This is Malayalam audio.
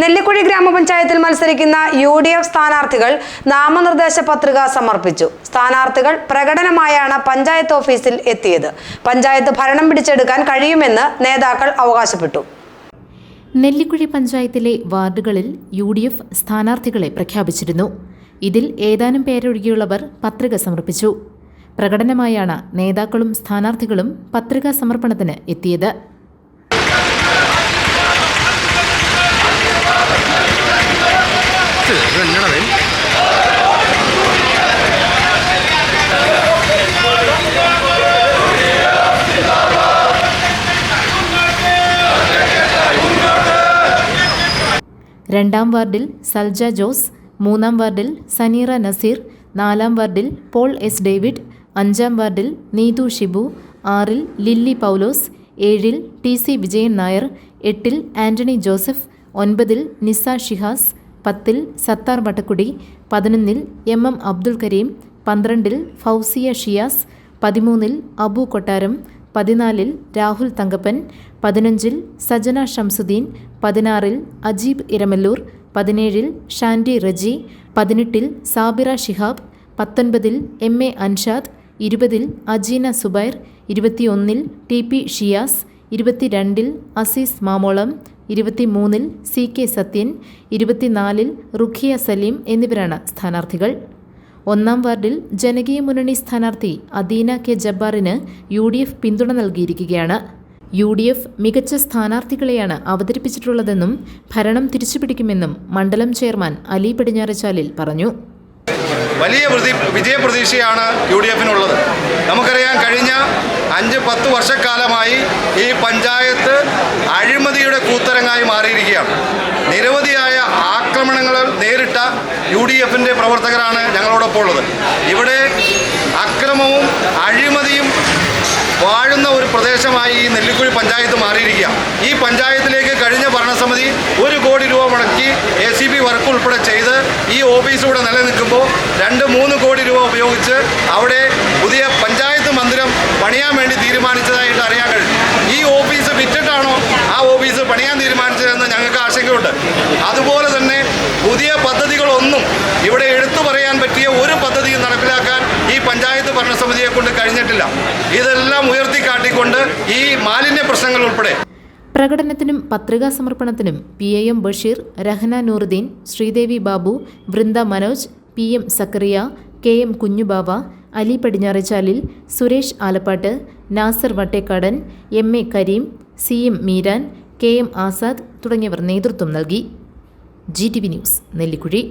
നെല്ലിക്കുഴി ഗ്രാമപഞ്ചായത്തിൽ മത്സരിക്കുന്ന യു ഡി എഫ് സ്ഥാനാർത്ഥികൾ നാമനിർദ്ദേശ പത്രിക സമർപ്പിച്ചു. സ്ഥാനാർത്ഥികൾ പ്രകടനമായാണ് പഞ്ചായത്ത് ഓഫീസിൽ എത്തിയത്. പഞ്ചായത്ത് ഭരണം പിടിച്ചെടുക്കാൻ കഴിയുമെന്ന് നേതാക്കൾ അവകാശപ്പെട്ടു. നെല്ലിക്കുഴി പഞ്ചായത്തിലെ വാർഡുകളിൽ യു ഡി എഫ് സ്ഥാനാർത്ഥികളെ പ്രഖ്യാപിച്ചിരുന്നു. ഇതിൽ ഏതാനും പേരൊഴികെയുള്ളവർ പത്രിക സമർപ്പിച്ചു. പ്രകടനമായാണ് നേതാക്കളും സ്ഥാനാർത്ഥികളും പത്രികാ സമർപ്പണത്തിന് എത്തിയത്. രണ്ടാം വാർഡിൽ സൽജ ജോസ് മൂന്നാം വാർഡിൽ സനീറ നസീർ നാലാം വാർഡിൽ പോൾ എസ് ഡേവിഡ് അഞ്ചാം വാർഡിൽ നീതു ഷിബു ആറിൽ ലില്ലി പൗലോസ് ഏഴിൽ ടി സി വിജയൻ നായർ എട്ടിൽ ആന്റണി ജോസഫ് ഒൻപതിൽ നിസ ഷിഹാസ് പത്തിൽ സത്താർ വട്ടക്കുടി പതിനൊന്നിൽ എം എം അബ്ദുൽ കരീം പന്ത്രണ്ടിൽ ഫൗസിയ ഷിയാസ് പതിമൂന്നിൽ അബു കൊട്ടാരം പതിനാലിൽ രാഹുൽ തങ്കപ്പൻ പതിനഞ്ചിൽ സജന ഷംസുദ്ദീൻ പതിനാറിൽ അജീബ് ഇരമല്ലൂർ പതിനേഴിൽ ഷാൻഡി റജി പതിനെട്ടിൽ സാബിറ ഷിഹാബ് പത്തൊൻപതിൽ എം എ അൻഷാദ് ഇരുപതിൽ അജീന സുബൈർ ഇരുപത്തിയൊന്നിൽ ടി പി ഷിയാസ് ഇരുപത്തിരണ്ടിൽ അസീസ് മാമോളം ഇരുപത്തിമൂന്നിൽ സി കെ സത്യൻ ഇരുപത്തിനാലിൽ റുഖിയ സലീം എന്നിവരാണ് സ്ഥാനാർത്ഥികൾ. ഒന്നാം വാർഡിൽ ജനകീയ മുന്നണി സ്ഥാനാർത്ഥി അദീന കെ ജബ്ബാറിന് യു ഡി എഫ് പിന്തുണ നൽകിയിരിക്കുകയാണ്. യു ഡി എഫ് മികച്ച സ്ഥാനാർത്ഥികളെയാണ് അവതരിപ്പിച്ചിട്ടുള്ളതെന്നും ഭരണം തിരിച്ചുപിടിക്കുമെന്നും മണ്ഡലം ചെയർമാൻ അലി പടിഞ്ഞാറച്ചാലിൽ പറഞ്ഞു. വലിയ പ്രതി വിജയപ്രതീക്ഷയാണ് യു ഡി എഫിനുള്ളത് നമുക്കറിയാം കഴിഞ്ഞ അഞ്ച് പത്ത് വർഷക്കാലമായി ഈ പഞ്ചായത്ത് അഴിമതിയുടെ കൂത്തരങ്ങായി മാറിയിരിക്കുകയാണ്. നിരവധിയായ ആക്രമണങ്ങൾ നേരിട്ട യു ഡി എഫിന്റെ പ്രവർത്തകരാണ് ഞങ്ങളോടൊപ്പം ഉള്ളത്. ഇവിടെ അക്രമവും അഴിമതിയും വാഴുന്ന ഒരു പ്രദേശമായി ഈ നെല്ലിക്കുഴി പഞ്ചായത്ത് മാറിയിരിക്കുക ഈ പഞ്ചായത്തിലേക്ക് കഴിഞ്ഞ ഭരണസമിതി ഒരു കോടി രൂപ മുടക്കി എ സി ബി വർക്ക് ഉൾപ്പെടെ ചെയ്ത് ഈ ഓഫീസ് ഇവിടെ നിലനിൽക്കുമ്പോൾ രണ്ട് മൂന്ന് കോടി രൂപ ഉപയോഗിച്ച് അവിടെ പുതിയ പഞ്ചായത്ത് മന്ദിരം പണിയാൻ വേണ്ടി തീരുമാനിച്ചതായിട്ട് അറിയാൻ കഴിഞ്ഞു ഈ ഓഫീസ് വിറ്റിട്ടാണോ ആ ഓഫീസ് പണിയാൻ തീരുമാനിച്ചതെന്ന് ഞങ്ങൾക്ക് ആശങ്കയുണ്ട്. അതുപോലെ തന്നെ പുതിയ പദ്ധതികളൊന്നും ഇവിടെ എടുത്തു പറയാൻ പറ്റിയ ഒരു പദ്ധതിയും നടപ്പിലാക്കാൻ ഈ പഞ്ചായത്ത് ഭരണസമിതിയെ കൊണ്ട് കഴിഞ്ഞിട്ടില്ല. ഇതെല്ലാം ഉയർത്തിക്കാട്ടിക്കൊണ്ട് ഈ മാലിന്യ പ്രശ്നങ്ങൾ ഉൾപ്പെടെ. പ്രകടനത്തിനും പത്രികാ സമർപ്പണത്തിനും P A M Basheer Rahna Nooruddin Sreedevi Babu Vrinda Manoj P M Sakkariya K M Kunjubava Ali Padinjarachalil Suresh Alappat Nasar Vattekkadan M A Kareem C M Meeran K M Azad തുടങ്ങിയവർ നേതൃത്വം നൽകി. G T V news Nellikuzhi.